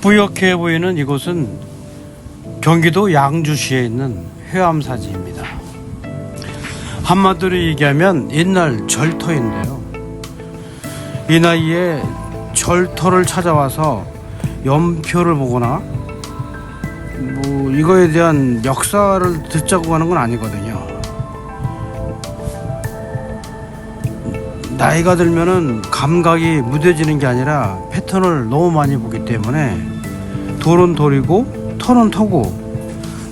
뿌옇게 보이는 이곳은 경기도 양주시에 있는 회암사지입니다. 한마디로 얘기하면 옛날 절터인데요. 이 나이에 절터를 찾아와서 연표를 보거나 뭐 이거에 대한 역사를 듣자고 하는 건 아니거든요. 나이가 들면은 감각이 무뎌지는 게 아니라 패턴을 너무 많이 보기 때문에 돌은 돌이고 털은 터고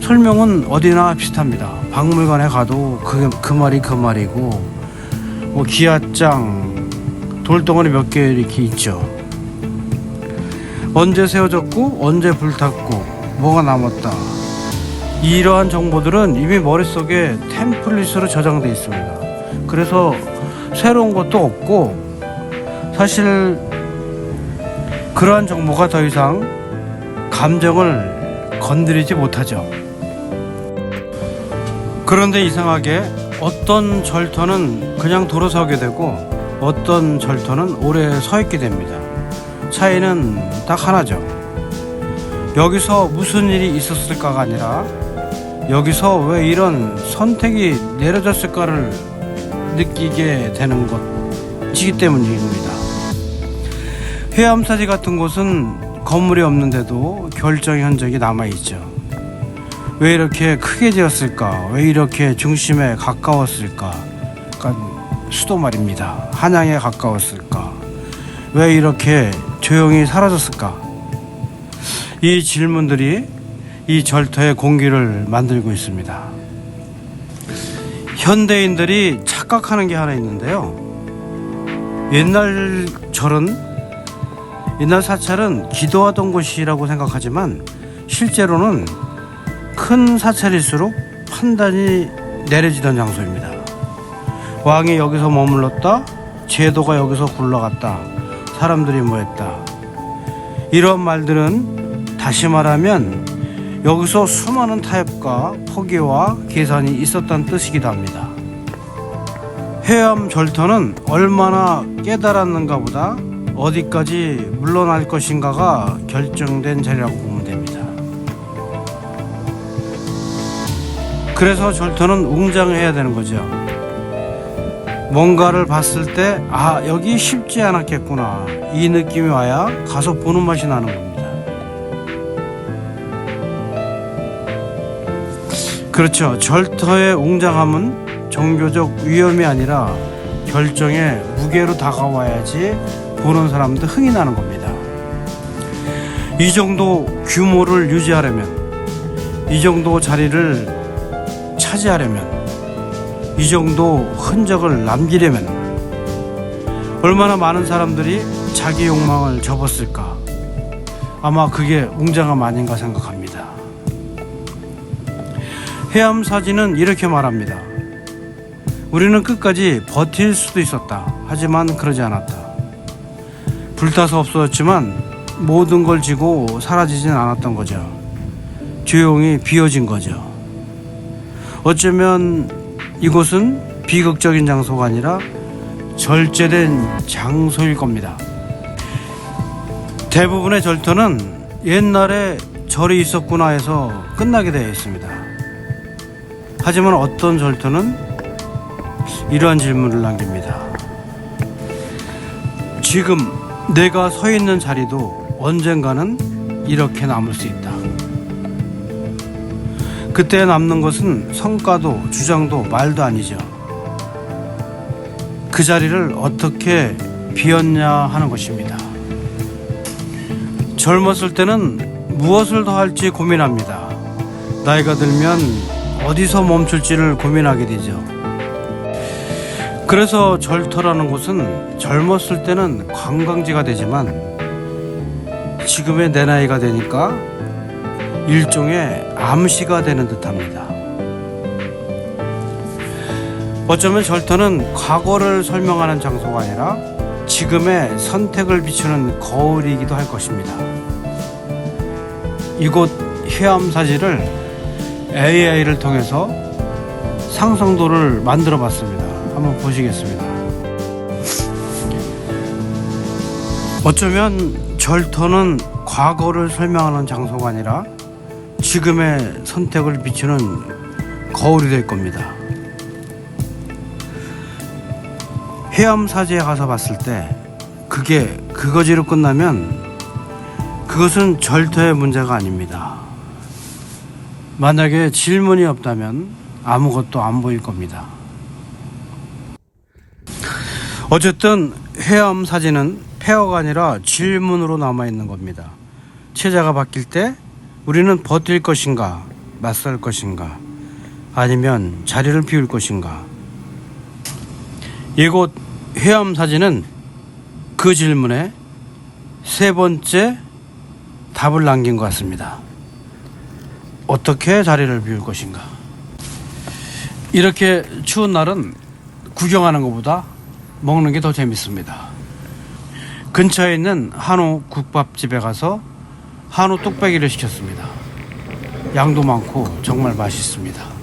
설명은 어디나 비슷합니다. 박물관에 가도 그, 그 말이 그 말이고 뭐 기아장 돌덩어리 몇 개 이렇게 있죠. 언제 세워졌고 언제 불탔고 뭐가 남았다. 이러한 정보들은 이미 머릿속에 템플릿으로 저장돼 있습니다. 그래서 새로운 것도 없고 사실 그러한 정보가 더 이상 감정을 건드리지 못하죠. 그런데 이상하게 어떤 절터는 그냥 돌아서게 되고 어떤 절터는 오래 서 있게 됩니다. 차이는 딱 하나죠. 여기서 무슨 일이 있었을까가 아니라 여기서 왜 이런 선택이 내려졌을까를 느끼게 되는 것이기 때문입니다. 해암사지 같은 곳은 건물이 없는데도 결정의 흔적이 남아있죠. 왜 이렇게 크게 지었을까? 왜 이렇게 중심에 가까웠을까? 그러니까 수도 말입니다. 한양에 가까웠을까? 왜 이렇게 조용히 사라졌을까? 이 질문들이 이 절터의 공기를 만들고 있습니다. 현대인들이 착각하는 게 하나 있는데요. 옛날 절은 옛날 사찰은 기도하던 곳이라고 생각하지만 실제로는 큰 사찰일수록 판단이 내려지던 장소입니다. 왕이 여기서 머물렀다, 제도가 여기서 굴러갔다, 사람들이 뭐했다. 이런 말들은 다시 말하면 여기서 수많은 타협과 포기와 계산이 있었다는 뜻이기도 합니다. 해암 절터는 얼마나 깨달았는가 보다 어디까지 물러날 것인가가 결정된 자리라고 보면 됩니다. 그래서 절터는 웅장해야 되는 거죠. 뭔가를 봤을 때, 아, 여기 쉽지 않았겠구나. 이 느낌이 와야 가서 보는 맛이 나는 겁니다. 그렇죠. 절터의 웅장함은 종교적 위험이 아니라 결정의 무게로 다가와야지 보는 사람도 흥이 나는 겁니다. 이 정도 규모를 유지하려면, 이 정도 자리를 차지하려면, 이 정도 흔적을 남기려면, 얼마나 많은 사람들이 자기 욕망을 접었을까? 아마 그게 웅장함 아닌가 생각합니다. 해암 사진은 이렇게 말합니다. 우리는 끝까지 버틸 수도 있었다. 하지만 그러지 않았다. 불타서 없어졌지만 모든 걸 지고 사라지진 않았던 거죠. 조용히 비어진 거죠. 어쩌면 이곳은 비극적인 장소가 아니라 절제된 장소일 겁니다. 대부분의 절터는 옛날에 절이 있었구나 해서 끝나게 되어 있습니다. 하지만 어떤 절터는 이러한 질문을 남깁니다. 지금 내가 서 있는 자리도 언젠가는 이렇게 남을 수 있다. 그때 남는 것은 성과도 주장도 말도 아니죠. 그 자리를 어떻게 비웠냐 하는 것입니다. 젊었을 때는 무엇을 더 할지 고민합니다. 나이가 들면 어디서 멈출지를 고민하게 되죠. 그래서 절터라는 곳은 젊었을 때는 관광지가 되지만 지금의 내 나이가 되니까 일종의 암시가 되는 듯합니다. 어쩌면 절터는 과거를 설명하는 장소가 아니라 지금의 선택을 비추는 거울이기도 할 것입니다. 이곳 해암사지를 AI를 통해서 상상도를 만들어 봤습니다. 한번 보시겠습니다. 어쩌면 절터는 과거를 설명하는 장소가 아니라 지금의 선택을 비추는 거울이 될 겁니다. 해암사지에 가서 봤을 때 그게 그거지로 끝나면 그것은 절대의 문제가 아닙니다. 만약에 질문이 없다면 아무것도 안 보일 겁니다. 어쨌든 해암 사진은 폐허가 아니라 질문으로 남아 있는 겁니다. 체제가 바뀔 때 우리는 버틸 것인가, 맞설 것인가, 아니면 자리를 비울 것인가. 이곳 해암 사진은 그 질문에 세 번째 답을 남긴 것 같습니다. 어떻게 자리를 비울 것인가. 이렇게 추운 날은 구경하는 것보다 먹는 게 더 재밌습니다. 근처에 있는 한우 국밥집에 가서 한우 뚝배기를 시켰습니다. 양도 많고 정말 맛있습니다.